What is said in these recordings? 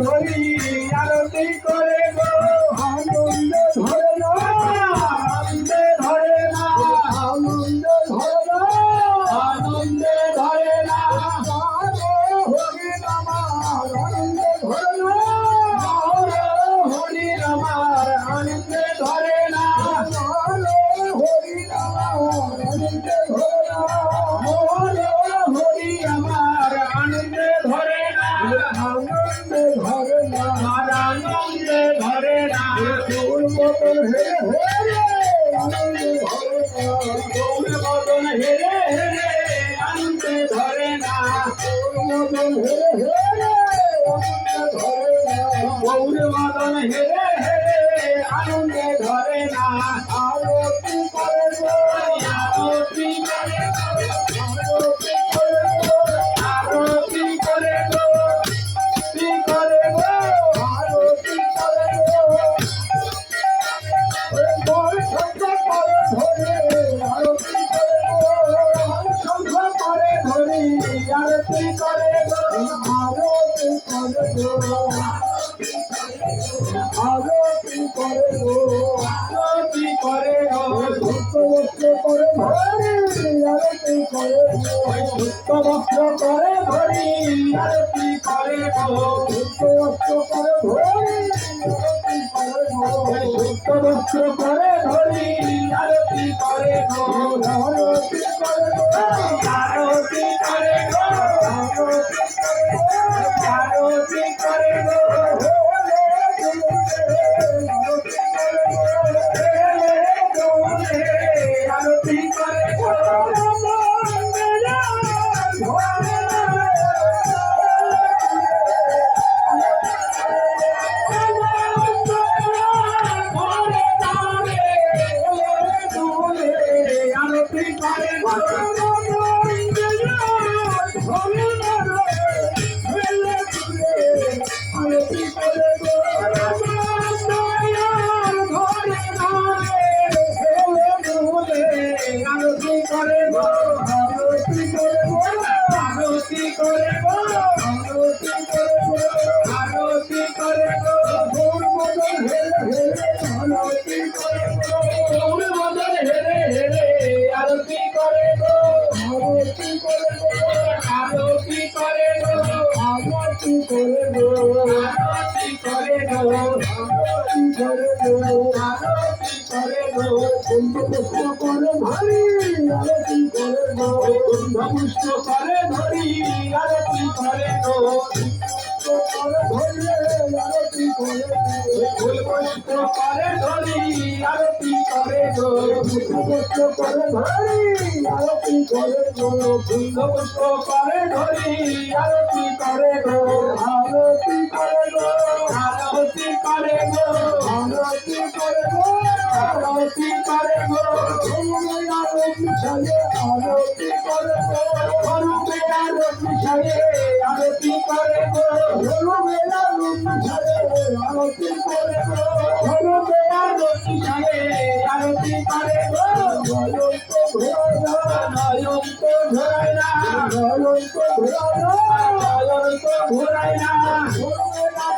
ধরি আরতি করে গো, আনন্দে ধরে না। আনন্দে ধরে না আনন্দে ধরে না আনন্দে ধরে না হরি আমার আনন্দে ধরে না হরি আমার আনন্দে ধরে না হরি ফুল মতন হে হে আনন্দে ধরে না ফুল মতন আনন্দে আরতি করে গো আরতি করে ভক্ত বস্ত্র করে ভরি আরতি করে ভক্ত বস্ত্র করে ভরি আরতি করে ভক্ত বস্ত্র করে ভরি ভক্ত বস্ত্র করে ভরি আরতি করে আরতি করে আরতি করে গো, আরতি করে গো, আরতি করে গো। গৌর মদন হেরে হেরে আরতি করে গো। গৌর মদন হেরে হেরে আরতি করে গো, আরতি করে গো। পুষ্প করে ধরি আরতি করে ধরি পুষ্প করে ধরি আরতি করে আরতি করে ফুল পুষ্প করে ধরি আরতি করে পুষ্প করে ধরি আরতি করে ফুল পুষ্প করে ধরি আরতি করে আরতি করে গরু মেলা রূপ ছাড়ে আরতি করে গরু মেলা রূপ ছাড়ে আরতি করে গরু মেলা রূপ ছাড়ে আরতি করে গরু তো ঘোরা নয়ন তো ঘোরা নয়ন তো ঘোরা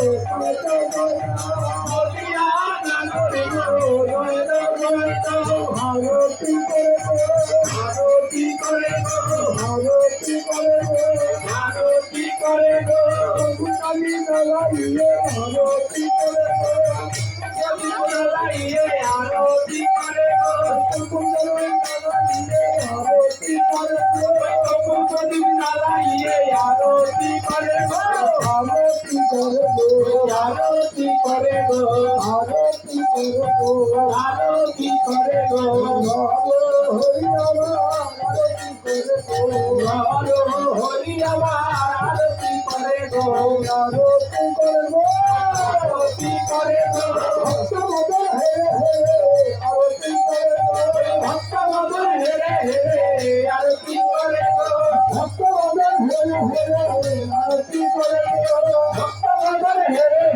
আরতি করে আরতি করে আরতি করে আরতি আরতি করে গো হরি ভক্ত মদন হে হে আরতি করে গো ভক্ত মদন হে হে